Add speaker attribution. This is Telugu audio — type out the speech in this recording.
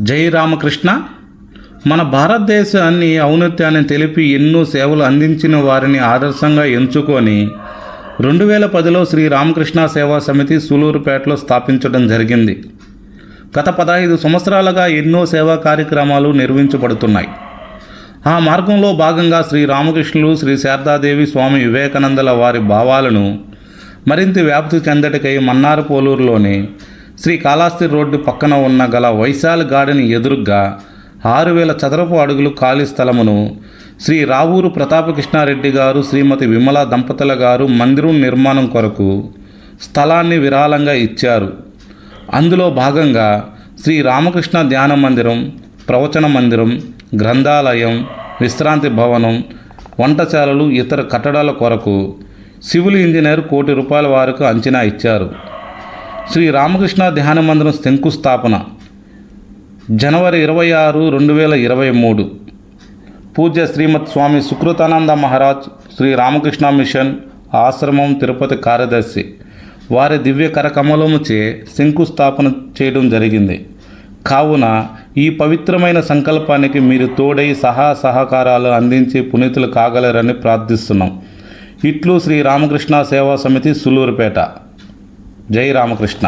Speaker 1: జై రామకృష్ణ. మన భారతదేశాన్ని ఔన్నత్యాన్ని తెలిపి ఎన్నో సేవలు అందించిన వారిని ఆదర్శంగా ఎంచుకొని రెండు వేల పదిలో శ్రీ రామకృష్ణ సేవా సమితి సూలూరుపేటలో స్థాపించడం జరిగింది. గత పదహైదు సంవత్సరాలుగా ఎన్నో సేవా కార్యక్రమాలు నిర్వహించబడుతున్నాయి. ఆ మార్గంలో భాగంగా శ్రీ రామకృష్ణులు శ్రీ శారదాదేవి స్వామి వివేకానందల వారి భావాలను మరింత వ్యాప్తి చెందటికై మన్నార్ పోలూరులోని శ్రీ కాళాస్తి రోడ్డు పక్కన ఉన్న గల వైశాల్ గార్డెన్ ఎదురుగ్గా ఆరు వేల చదరపు అడుగులు ఖాళీ స్థలమును శ్రీ రావూరు ప్రతాపకృష్ణారెడ్డి గారు శ్రీమతి విమల దంపతుల గారు మందిరం నిర్మాణం కొరకు స్థలాన్ని విరాళంగా ఇచ్చారు. అందులో భాగంగా శ్రీ రామకృష్ణ ధ్యాన మందిరం ప్రవచన మందిరం గ్రంథాలయం విశ్రాంతి భవనం వంటశాలలు ఇతర కట్టడాల కొరకు సివిల్ ఇంజనీర్ కోటి రూపాయల వరకు అంచనా ఇచ్చారు. శ్రీ రామకృష్ణ ధ్యాన మందిరం శంకుస్థాపన జనవరి ఇరవై ఆరు రెండు వేల ఇరవై మూడు. పూజ్య శ్రీమత్ స్వామి సుకృతానంద మహారాజ్ శ్రీ రామకృష్ణ మిషన్ ఆశ్రమం తిరుపతి కార్యదర్శి. వారి దివ్య కరకమలముచే శంకుస్థాపన చేయడం జరిగింది. కావున ఈ పవిత్రమైన సంకల్పానికి మీరు తోడై సహా సహకారాలు అందించి పునీతులు కాగలరని ప్రార్థిస్తున్నాం. ఇట్లు శ్రీ రామకృష్ణ సేవా సమితి సులూరుపేట. జై రామకృష్ణ.